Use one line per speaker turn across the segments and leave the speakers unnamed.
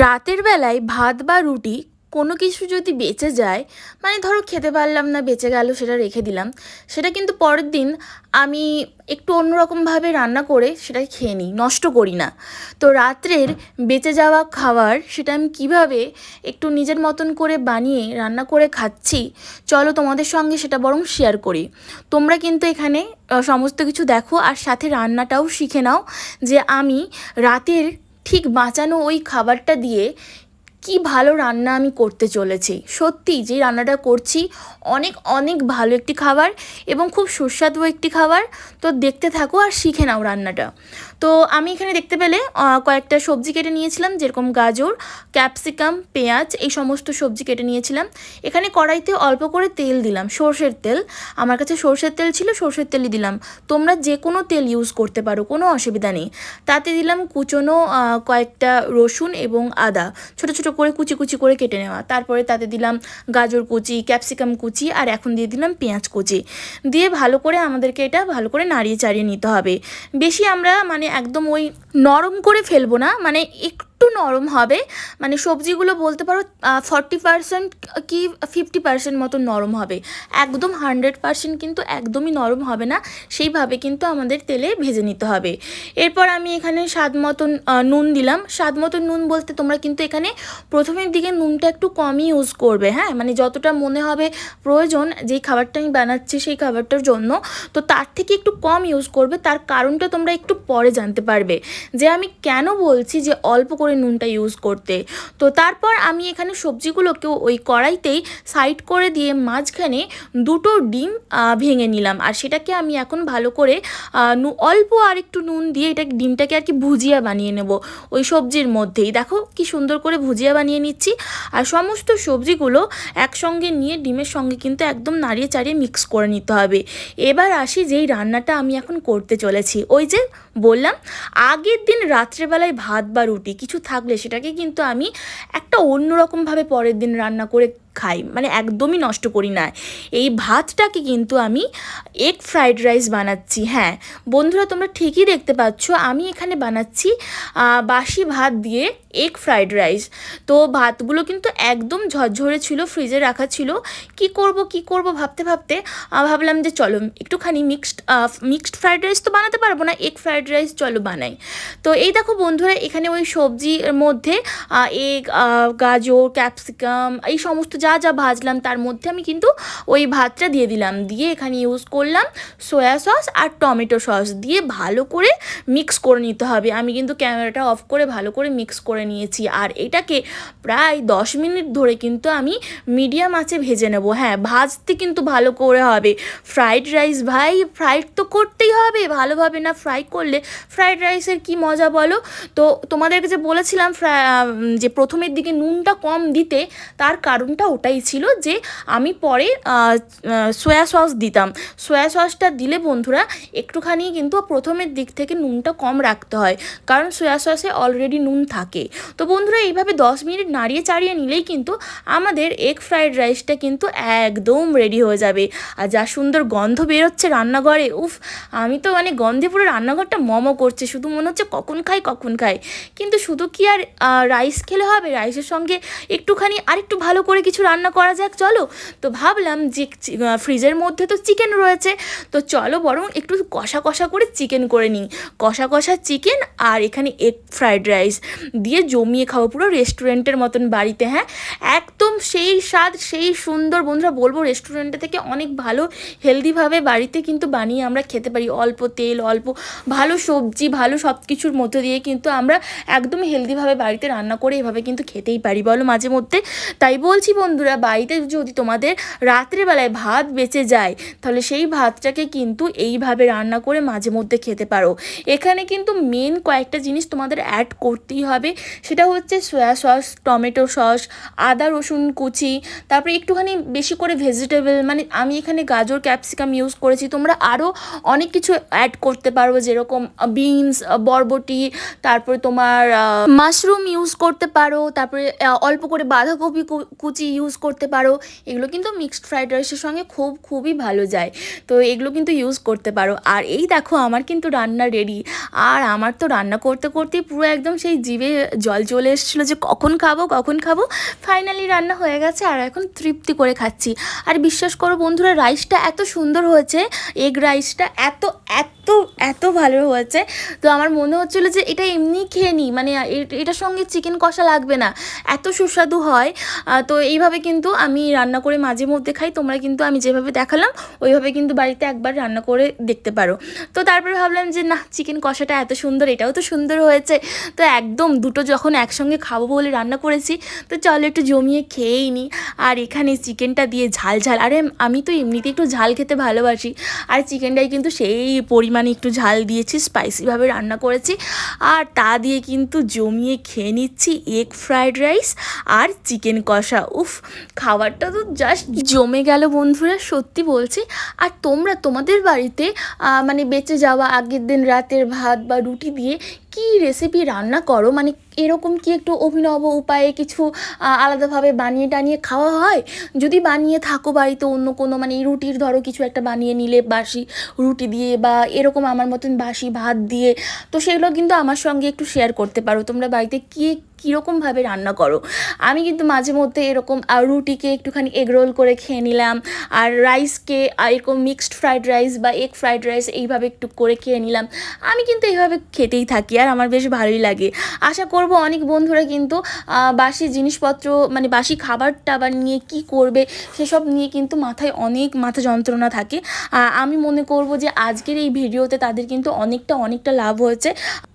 রাতের বেলায় ভাত বা রুটি কোনো কিছু যদি বেঁচে যায় মানে ধরো খেতে পারলাম না, বেঁচে গেল সেটা রেখে দিলাম, সেটা কিন্তু পরের দিন আমি একটু অন্যরকমভাবে রান্না করে সেটা খেয়ে নিই, নষ্ট করি না। তো রাত্রের বেঁচে যাওয়া খাবার সেটা আমি কীভাবে একটু নিজের মতন করে বানিয়ে রান্না করে খাচ্ছি, চলো তোমাদের সঙ্গে সেটা বরং শেয়ার করি। তোমরা কিন্তু এখানে সমস্ত কিছু দেখো আর সাথে রান্নাটাও শিখে নাও যে আমি রাতের ঠিক বাঁচানো ওই খাবারটা দিয়ে কি ভালো রান্না আমি করতে চলেছি। সত্যি যে রান্নাটা করছি, অনেক অনেক ভালো একটি খাবার এবং খুব সুস্বাদু একটি খাবার। তো দেখতে থাকো আর শিখে নাও রান্নাটা। তো আমি এখানে দেখতে পেলে কয়েকটা সবজি কেটে নিয়েছিলাম, যেরকম গাজর, ক্যাপসিকাম, পেঁয়াজ, এই সমস্ত সবজি কেটে নিয়েছিলাম। এখানে কড়াইতে অল্প করে তেল দিলাম, সর্ষের তেল। আমার কাছে সর্ষের তেল ছিল, সর্ষের তেলই দিলাম। তোমরা যে কোনো তেল ইউজ করতে পারো, কোনো অসুবিধা নেই। তাতে দিলাম কুচনো কয়েকটা রসুন এবং আদা। ছোট ছোট করে কুচি কুচি করে কেটে নেওয়া। তারপরে তাতে দিলাম গাজর কুচি, ক্যাপসিকাম কুচি, আর এখন দিয়ে দিলাম পেঁয়াজ কুচি। দিয়ে ভালো করে আমাদেরকে এটা ভালো করে নাড়িয়ে চাড়িয়ে নিতে হবে। বেশি আমরা মানে একদম ওই নরম করে ফেলব না মানে একটু নরম হবে। মানে সবজিগুলো বলতে পারো ফর্টি পার্সেন্ট কি ফিফটি পার্সেন্ট মতো নরম হবে। একদম হান্ড্রেড পার্সেন্ট কিন্তু একদমই নরম হবে না, সেইভাবে কিন্তু আমাদের তেলে ভেজে নিতে হবে। এরপর আমি এখানে স্বাদ মতন নুন দিলাম। স্বাদ মতন নুন বলতে তোমরা কিন্তু এখানে প্রথমের দিকে নুনটা একটু কমই ইউজ করবে হ্যাঁ? মানে যতটা মনে হবে প্রয়োজন, যেই খাবারটা আমি বানাচ্ছি সেই খাবারটার জন্য। তো তার থেকে একটু কম ইউজ করবে, তার কারণটা তোমরা একটু পরে জানতে পারবে। যে আমি কেন বলছি যে অল্প করে নুনটা ইউজ করতে। তো তারপর আমি এখানে সবজিগুলোকে ওই কড়াইতেই সাইড করে দিয়ে মাঝখানে দুটো ডিম ভেঙে নিলাম। আর সেটাকে আমি এখন ভালো করে অল্প আর একটু নুন দিয়ে এটা ডিমটাকে আর কি ভুজিয়া বানিয়ে নেব ওই সবজির মধ্যেই। দেখো কি সুন্দর করে ভুজিয়া বানিয়ে নিচ্ছি। আর সমস্ত সবজিগুলো একসঙ্গে নিয়ে ডিমের সঙ্গে কিন্তু একদম নাড়িয়ে চাড়িয়ে মিক্স করে নিতে হবে। এবার আসি যেই রান্নাটা আমি এখন করতে চলেছি। ওই যে বললাম, আগের দিন রাত্রেবেলায় ভাত বা রুটি, কিছু থাকলে সেটাকে কিন্তু আমি একটা অন্যরকমভাবে পরের দিন রান্না করে খাই। মানে একদমই নষ্ট করি না। এই ভাতটাকে কিন্তু আমি এগ ফ্রাইড রাইস বানাচ্ছি হ্যাঁ। বন্ধুরা, তোমরা ঠিকই দেখতে পাচ্ছ, আমি এখানে বানাচ্ছি বাসি ভাত দিয়ে এগ ফ্রাইড রাইস তো ভাতগুলো কিন্তু একদম ঝরঝরে ছিল ফ্রিজে রাখা ছিল। কি করব কি করব ভাবতে ভাবতে ভাবলাম যে চলো একটুখানি মিক্সড মিক্সড ফ্রাইড রাইস তো বানাতে পারব না এগ ফ্রাইড রাইস চলো বানাই। তো এই দেখো বন্ধুরা, এখানে ওই সবজির মধ্যে এগ গাজর ক্যাপসিকাম এই সমস্ত যা যা ভাজলাম তার মধ্যে আমি কিন্তু ওই ভাতটা দিয়ে দিলাম। দিয়ে এখানে ইউজ করলাম সয়া সস আর টমেটো সস দিয়ে ভালো করে মিক্স করে নিতে হবে। আমি কিন্তু ক্যামেরাটা অফ করে ভালো করে মিক্স করে নিয়েছি। আর এটাকে প্রায় দশ মিনিট ধরে কিন্তু আমি মিডিয়াম আঁচে ভেজে নেব। হ্যাঁ ভাজতে কিন্তু ভালো করে হবে। ফ্রাইড রাইস ভাই, ফ্রাইড তো করতেই হবে, ভালোভাবে না ফ্রাই করলে ফ্রাইড রাইসের কি মজা বলো? তো তোমাদেরকে যে বলেছিলাম যে প্রথমের দিকে নুনটা কম দিতে, তার কারণটা ওটাই ছিল যে আমি পরে সয়া সস দিতাম। সয়া সসটা দিলে বন্ধুরা একটুখানি কিন্তু প্রথমের দিক থেকে নুনটা কম রাখতে হয়। কারণ সয়া সসে অলরেডি নুন থাকে। তো বন্ধুরা, এইভাবে দশ মিনিট নাড়িয়ে চাড়িয়ে নিলেই কিন্তু আমাদের এগ ফ্রাইড রাইসটা কিন্তু একদম রেডি হয়ে যাবে। আর যা সুন্দর গন্ধ বেরোচ্ছে রান্নাঘরে, উফ, আমি তো মানে গন্ধে পুরো রান্নাঘরটা মমো করছে, শুধু মনে হচ্ছে কখন খাই কখন খাই। কিন্তু শুধু কি আর রাইস খেলে হবে? রাইসের সঙ্গে একটুখানি আরেকটু ভালো করে কিছু রান্না করা যাক, চলো। তো ভাবলাম যে ফ্রিজের মধ্যে তো চিকেন রয়েছে। তো চলো বরং একটু কষা কষা করে চিকেন করে নিই। কষা কষা চিকেন আর এখানে এগ ফ্রাইড রাইস দিয়ে জমিয়ে খাব, পুরো রেস্টুরেন্টের মতন বাড়িতে হ্যাঁ? একদম সেই স্বাদ, সেই সুন্দর, বন্ধুরা বলব রেস্টুরেন্টে থেকে অনেক ভালো হেলদিভাবে বাড়িতে কিন্তু বানিয়ে আমরা খেতে পারি। অল্প তেল, অল্প ভালো সবজি, ভালো সব কিছুর মধ্যে দিয়ে কিন্তু আমরা একদম হেলদিভাবে বাড়িতে রান্না করে এভাবে কিন্তু খেতেই পারি, বলো মাঝে মধ্যে? তাই বলছি বন্ধুরা, বাড়িতে যদি তোমাদের রাত্রেবেলায় ভাত বেঁচে যায়, তাহলে সেই ভাতটাকে কিন্তু এইভাবে রান্না করে মাঝে মধ্যে খেতে পারো। এখানে কিন্তু মেন কয়েকটা জিনিস তোমাদের অ্যাড করতেই হবে। সেটা হচ্ছে সয়া সস টমেটো সস আদা, রসুন কুচি, তারপরে একটুখানি বেশি করে ভেজিটেবল মানে আমি এখানে গাজর ক্যাপসিকাম ইউজ করেছি। তোমরা আরও অনেক কিছু অ্যাড করতে পারো, যেরকম বিনস বরবটি, তারপরে তোমার মাশরুম ইউজ করতে পারো, তারপরে অল্প করে বাঁধাকপি কুচি ইউজ ইউজ করতে পারো। এগুলো কিন্তু মিক্সড ফ্রাইড রাইসের সঙ্গে খুব, খুবই ভালো যায়। তো এগুলো কিন্তু ইউজ করতে পারো। আর এই দেখো, আমার কিন্তু রান্না রেডি আর আমার তো রান্না করতে করতেই পুরো একদম সেই জিভে জল চলে এসেছিল যে কখন খাব কখন খাব। ফাইনালি রান্না হয়ে গেছে আর এখন তৃপ্তি করে খাচ্ছি। আর বিশ্বাস করো বন্ধুরা রাইসটা এত সুন্দর হয়েছে এগ রাইসটা এত এত এত ভালো হয়েছে। তো আমার মনে হচ্ছিল যে এটা এমনি খেয়ে নিই মানে এটার সঙ্গে চিকেন কষা লাগবে না। এত সুস্বাদু হয়। তো এইভাবে কিন্তু আমি রান্না করে মাঝে মধ্যে খাই, তোমরা কিন্তু আমি যেভাবে দেখালাম, ওইভাবে কিন্তু বাড়িতে একবার রান্না করে দেখতে পারো। তো তারপরে ভাবলাম যে না চিকেন কষাটা এত সুন্দর, এটাও তো সুন্দর হয়েছে। তো একদম দুটো যখন একসঙ্গে খাব বলে রান্না করেছি, তো চলো একটু জমিয়ে খেয়েই নিই আর এখানে চিকেনটা দিয়ে ঝাল ঝাল। আরে আমি তো এমনিতে একটু ঝাল খেতে ভালোবাসি। আর চিকেনটাই কিন্তু সেই পরিমাণে একটু ঝাল দিয়েছি স্পাইসিভাবে রান্না করেছি। আর তা দিয়ে কিন্তু জমিয়ে খেয়ে নিচ্ছি এগ ফ্রায়েড রাইস আর চিকেন কষা। উফ, খাবারটা তো জাস্ট জমে গেল বন্ধুরা, সত্যি বলছি। আর তোমরা তোমাদের বাড়িতে মানে বেঁচে যাওয়া আগের দিন রাতের ভাত বা রুটি দিয়ে কি রেসিপি রান্না করো? মানে এরকম কি একটু অভিনব উপায়ে কিছু আলাদাভাবে বানিয়ে টানিয়ে খাওয়া হয়? যদি বানিয়ে থাকো বাড়িতে অন্য কোনো মানে রুটির ধরো কিছু একটা বানিয়ে নিলে বাসি রুটি দিয়ে বা এরকম আমার মতন বাসি ভাত দিয়ে, তো সেগুলো কিন্তু আমার সঙ্গে একটু শেয়ার করতে পারো। তোমরা বাড়িতে কী কীরকমভাবে রান্না করো? আমি কিন্তু মাঝে মধ্যে এরকম রুটিকে একটুখানি এগ রোল করে খেয়ে নিলাম, আর রাইসকে এরকম মিক্সড ফ্রাইড রাইস বা এগ ফ্রাইড রাইস এইভাবে একটু করে খেয়ে নিলাম। আমি কিন্তু এইভাবে খেতেই থাকি। আর আমার বেশ ভালোই লাগে। আশা করব অনেক বন্ধুরা কিন্তু বাসি জিনিসপত্র মানে বাসি খাবার টাবার নিয়ে কি করবে, সেসব নিয়ে কিন্তু মাথায় অনেক মাথা যন্ত্রণা থাকে। আমি মনে করব যে আজকের এই ভিডিওতে তাদের কিন্তু অনেকটা অনেকটা লাভ হয়েছে।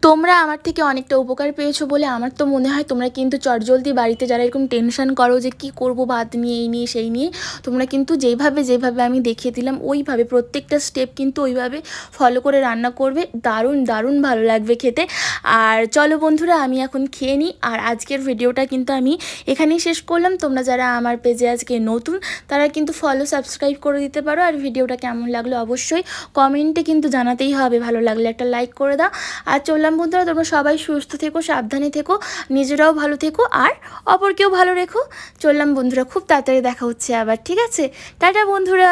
তোমরা আমার থেকে অনেকটা উপকার পেয়েছ বলে আমার তো মনে হয়, তোমরা কিন্তু চটজলদি বাড়িতে যারা এরকম টেনশন করো যে কি করব ভাত নিয়ে, এই নিয়ে, সেই নিয়ে, তোমরা কিন্তু যেইভাবে যেভাবে আমি দেখিয়ে দিলাম, ওইভাবে প্রত্যেকটা স্টেপ কিন্তু ওইভাবে ফলো করে রান্না করবে। দারুণ দারুণ ভালো লাগবে খেতে। আর চলো বন্ধুরা, আমি এখন খেয়ে নিই। আর আজকের ভিডিওটা কিন্তু আমি এখানেই শেষ করলাম। তোমরা যারা আমার পেজে আজকে নতুন, তারা কিন্তু ফলো সাবস্ক্রাইব করে দিতে পারো। আর ভিডিওটা কেমন লাগল অবশ্যই কমেন্টে কিন্তু জানাতেই হবে। ভালো লাগলে একটা লাইক করে দাও। আর চললাম বন্ধুরা, তোমরা সবাই সুস্থ থেকো, সাবধানে থেকো, নিজেরাও ভালো থেকো, আর অপরকেও ভালো রেখো। চললাম বন্ধুরা, খুব তাড়াতাড়ি দেখা হচ্ছে আবার, ঠিক আছে? টাটা বন্ধুরা!